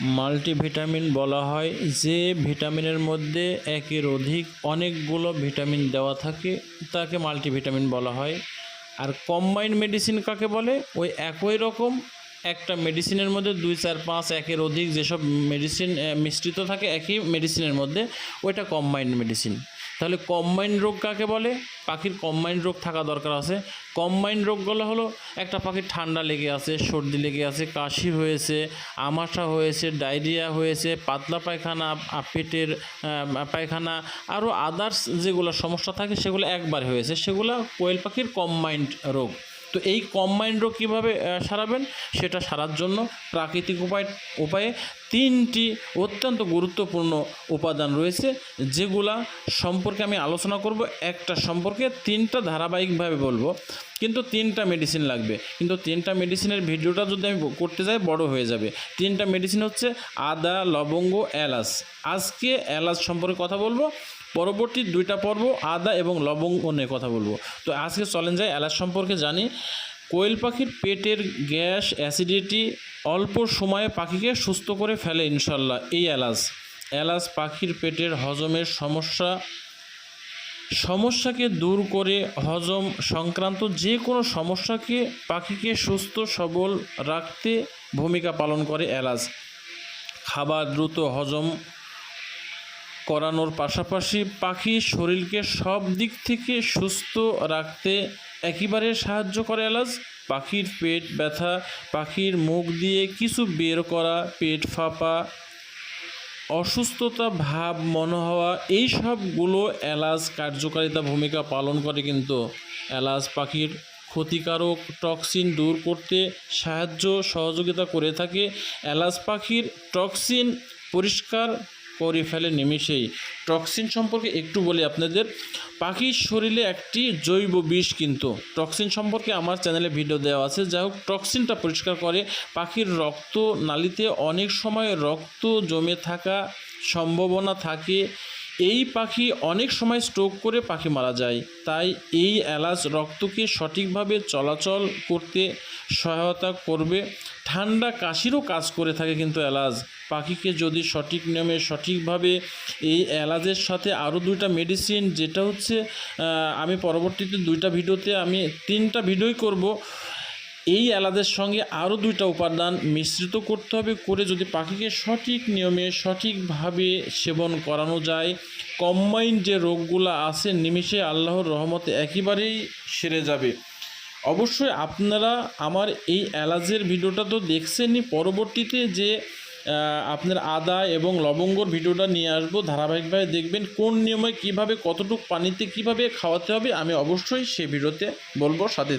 Multivitamin বলা হয়, যে ভিটামিনের মধ্যে একের অধিক অনেকগুলো ভিটামিন দেওয়া থাকে, তাকে মাল্টিভিটামিন বলা হয়। আর কম্বাইন্ড মেডিসিন কাকে বলে? ওই একই রকম, একটা মেডিসিনের মধ্যে দুই, চার, পাঁচ, একের অধিক যেসব মেডিসিন মিশ্রিত থাকে, একই মেডিসিনের মধ্যে, ওইটা কম্বাইন্ড মেডিসিন। তাহলে কম্বাইন্ড রোগ কাকে বলে? পাখির কম্বাইন্ড রোগ থাকা দরকার আছে। কম্বাইন্ড রোগগুলো হলো একটা পাখির ঠান্ডা লেগে আছে, সর্দি লেগে আছে, কাশি হয়েছে, আমাশা হয়েছে ডায়রিয়া হয়েছে, পাতলা পায়খানা পেটের পায়খানা আরও আদার্স যেগুলো সমস্যা থাকে সেগুলো একবার হয়েছে, সেগুলো কোয়েল পাখির কম্বাইন্ড রোগ। তো এই কম্বাইন্ড রোগ কীভাবে সারাবেন? সেটা সারার জন্য প্রাকৃতিক উপায়, উপায়ে তিনটি অত্যন্ত গুরুত্বপূর্ণ উপাদান রয়েছে, যেগুলা সম্পর্কে আমি আলোচনা করব। একটা সম্পর্কে তিনটা ধারাবাহিকভাবে বলব, কিন্তু তিনটা মেডিসিন লাগবে। কিন্তু তিনটা মেডিসিনের ভিডিওটা যদি আমি করতে যাই, বড় হয়ে যাবে। তিনটা মেডিসিন হচ্ছে আদা, লবঙ্গ, এলাচ। আজকে এলাচ সম্পর্কে কথা বলব। পরবর্তী দুইটা পর্ব আদা এবং লবঙ্গ নিয়ে কথা বলব। তো আজকে চলেন যাই এলাচ সম্পর্কে জানি। কোয়েল পাখির পেটের গ্যাস, অ্যাসিডিটি অল্প সময়ে পাখিকে সুস্থ করে ফেলে ইনশাল্লাহ এই এলাচ। এলাচ পাখির পেটের হজমের সমস্যা, সমস্যাকে দূর করে হজম সংক্রান্ত যে কোনো সমস্যাকে পাখিকে সুস্থ সবল রাখতে ভূমিকা পালন করে এলাচ। খাবার দ্রুত হজম করানোর পাশাপাশি পাখির শরীরকে সব দিক থেকে সুস্থ রাখতে একেবারে সাহায্য করে এলাচ। পাখির পেট ব্যথা, পাখির মুখ দিয়ে কিছু বের করা, পেট ফাঁপা, অসুস্থতা, ভাব, মনে হওয়া, এই সবগুলো এলাচ কার্যকারিতা ভূমিকা পালন করে কিন্তু। এলাচ পাখির ক্ষতিকারক টক্সিন দূর করতে সাহায্য সহযোগিতা করে থাকে। এলাচ পাখির টক্সিন পরিষ্কার করে ফেলে নিমিষেই। টক্সিন সম্পর্কে একটু বলি আপনাদের। পাখির শরীরে একটি জৈব বিষ কিন্তু। টক্সিন সম্পর্কে আমার চ্যানেলে ভিডিও দেওয়া আছে। যাই হোক, টক্সিনটা পরিষ্কার করে পাখির রক্ত নালিতে অনেক সময় রক্ত জমে থাকা সম্ভাবনা থাকে। এই পাখি অনেক সময় স্ট্রোক করে পাখি মারা যায়। তাই এই এলাচ রক্তকে সঠিকভাবে চলাচল করতে সহায়তা করবে। ঠান্ডা কাশিরও কাজ করে থাকে কিন্তু এলাচ। পাখিকে যদি সঠিক নিয়মে, সঠিকভাবে এই এলাচের সাথে আরও দুইটা মেডিসিন যেটা হচ্ছে আমি পরবর্তীতে দুইটা ভিডিওতে আমি তিনটা ভিডিওই করব। এই এলাচের সঙ্গে আরও দুইটা উপাদান মিশ্রিত করতে হবে করে যদি পাখিকে সঠিক নিয়মে, সঠিকভাবে সেবন করানো যায়। কম্বাইন যে রোগগুলো আছে, নিমিষে আল্লাহর রহমতে একেবারেই সেরে যাবে। অবশ্যই আপনারা আমার এই এলাচের ভিডিওটা তো দেখছেনই। পরবর্তীতে যে আপনার আদা এবং লবঙ্গর ভিডিওটা নিয়ে আসব। ধারাবাহিকভাবে দেখবেন কোন নিয়মে কীভাবে, কতটুকু পানিতে কীভাবে খাওয়াতে হবে, আমি অবশ্যই সে ভিডিওতে বলব, সাথে